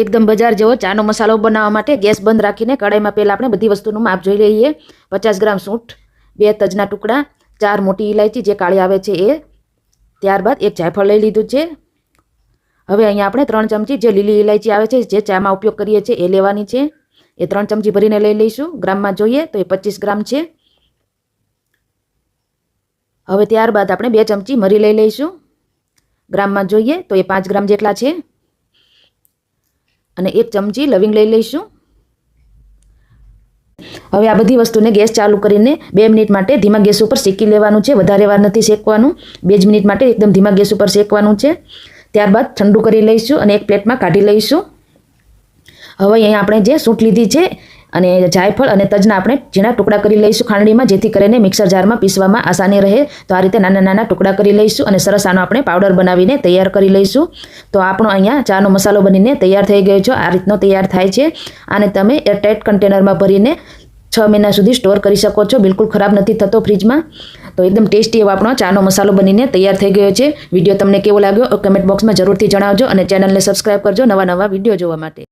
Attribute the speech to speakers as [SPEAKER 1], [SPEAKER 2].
[SPEAKER 1] એકદમ બજાર જેવો ચાનો મસાલો બનાવવા માટે ગેસ બંધ રાખીને કડાઈમાં પહેલાં આપણે બધી વસ્તુનું માપ જોઈ લઈએ. પચાસ ગ્રામ સૂંઠ, બે તજના ટુકડા, ચાર મોટી ઇલાયચી જે કાળી આવે છે એ. ત્યારબાદ એક જાયફળ લઈ લીધું છે. હવે અહીંયા આપણે ત્રણ ચમચી જે લીલી ઇલાયચી આવે છે, જે ચામાં ઉપયોગ કરીએ છીએ એ લેવાની છે. એ ત્રણ ચમચી ભરીને લઈ લઈશું. ગ્રામમાં જોઈએ તો એ પચીસ ગ્રામ છે. હવે ત્યારબાદ આપણે બે ચમચી મરી લઈ લઈશું. ગ્રામમાં જોઈએ તો એ પાંચ ગ્રામ જેટલા છે. અને એક ચમચી લવિંગ લઈ લઈશું. હવે આ બધી વસ્તુને ગેસ ચાલુ કરીને બે મિનિટ માટે ધીમા ગેસ ઉપર શેકી લેવાનું છે. વધારે વાર નથી શેકવાનું. બે જ મિનિટ માટે એકદમ ધીમા ગેસ ઉપર શેકવાનું છે. ત્યારબાદ ઠંડુ કરી લઈશું અને એક પ્લેટમાં કાઢી લઈશું. હવે અહીંયા આપણે જે સૂટ લીધી છે અને જાયફળ અને તજના આપણે ઝીણા ટુકડા કરી લઈશું ખાંડણીમાં, જેથી કરીને મિક્સર જારમાં પીસવામાં આસાની રહે. તો આ રીતે નાના નાના ટુકડા કરી લઈશું અને સરસ આનો આપણે પાવડર બનાવીને તૈયાર કરી લઈશું. તો આપણો અહીંયા ચાનો મસાલો બનીને તૈયાર થઈ ગયો છે. આ રીતનો તૈયાર થાય છે. આને તમે એરટાઇટ કન્ટેનરમાં ભરીને છ મહિના સુધી સ્ટોર કરી શકો છો. બિલકુલ ખરાબ નથી થતો ફ્રીજમાં. તો એકદમ ટેસ્ટી એવો આપણો ચાનો મસાલો બનીને તૈયાર થઈ ગયો છે. વીડિયો તમને કેવો લાગ્યો કમેન્ટ બોક્સમાં જરૂરથી જણાવજો અને ચેનલને સબસ્ક્રાઈબ કરજો નવા નવા વીડિયો જોવા માટે.